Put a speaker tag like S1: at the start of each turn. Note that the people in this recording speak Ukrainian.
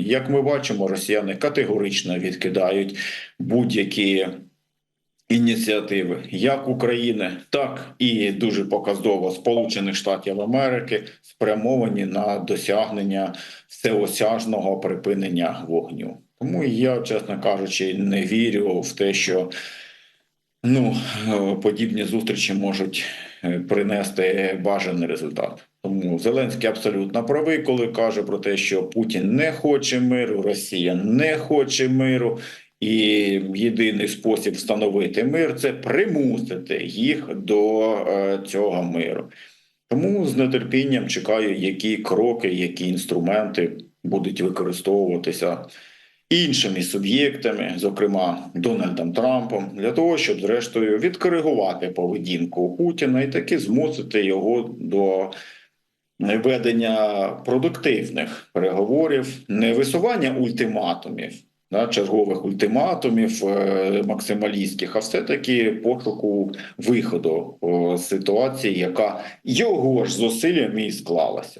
S1: плані. Як ми бачимо, росіяни категорично відкидають будь-які ініціативи як України, так і дуже показово Сполучених Штатів Америки спрямовані на досягнення всеосяжного припинення вогню. Тому я, чесно кажучи, не вірю в те, що ну, е, подібні зустрічі можуть е, принести бажаний результат. Тому Зеленський абсолютно правий, коли каже про те, що Путін не хоче миру, Росія не хоче миру, і єдиний спосіб встановити мир це примусити їх до е, цього миру. Тому з нетерпінням чекаю, які кроки, які інструменти будуть використовуватися іншими суб'єктами, зокрема Дональдом Трампом, для того, щоб зрештою відкоригувати поведінку Путіна і таки змусити його до ведення продуктивних переговорів, не висування ультиматумів. Да, чергових ультиматумів е, максималістських, а все таки пошуку виходу з ситуації, яка його ж зусиллями і склалася.